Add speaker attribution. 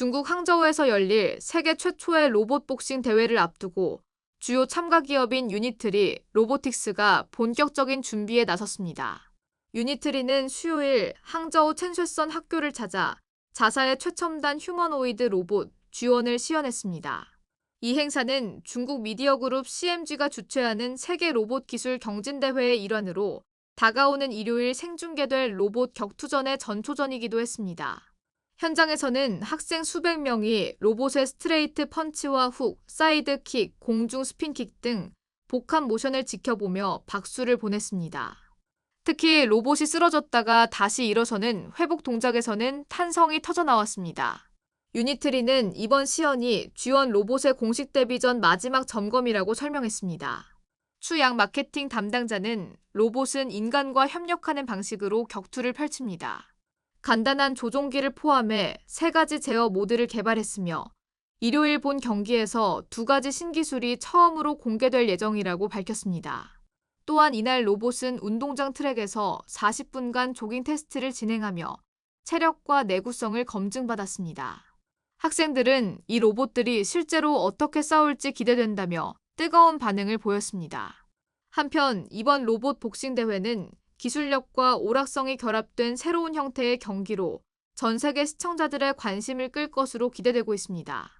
Speaker 1: 중국 항저우에서 열릴 세계 최초의 로봇 복싱 대회를 앞두고 주요 참가 기업인 유니트리 로보틱스가 본격적인 준비에 나섰습니다. 유니트리는 수요일 항저우 첸쉐선 학교를 찾아 자사의 최첨단 휴머노이드 로봇 쥐원을 시연했습니다. 이 행사는 중국 미디어 그룹 CMG가 주최하는 세계 로봇 기술 경진대회의 일환으로 다가오는 일요일 생중계될 로봇 격투전의 전초전이기도 했습니다. 현장에서는 학생 수백 명이 로봇의 스트레이트 펀치와 훅, 사이드 킥, 공중 스핀킥 등 복합 모션을 지켜보며 박수를 보냈습니다. 특히 로봇이 쓰러졌다가 다시 일어서는 회복 동작에서는 탄성이 터져 나왔습니다. 유니트리는 이번 시연이 G1 로봇의 공식 데뷔 전 마지막 점검이라고 설명했습니다. 추양 마케팅 담당자는 로봇은 인간과 협력하는 방식으로 격투를 펼칩니다. 간단한 조종기를 포함해 세 가지 제어 모드를 개발했으며 일요일 본 경기에서 두 가지 신기술이 처음으로 공개될 예정이라고 밝혔습니다. 또한 이날 로봇은 운동장 트랙에서 40분간 조깅 테스트를 진행하며 체력과 내구성을 검증받았습니다. 학생들은 이 로봇들이 실제로 어떻게 싸울지 기대된다며 뜨거운 반응을 보였습니다. 한편 이번 로봇 복싱 대회는 기술력과 오락성이 결합된 새로운 형태의 경기로 전 세계 시청자들의 관심을 끌 것으로 기대되고 있습니다.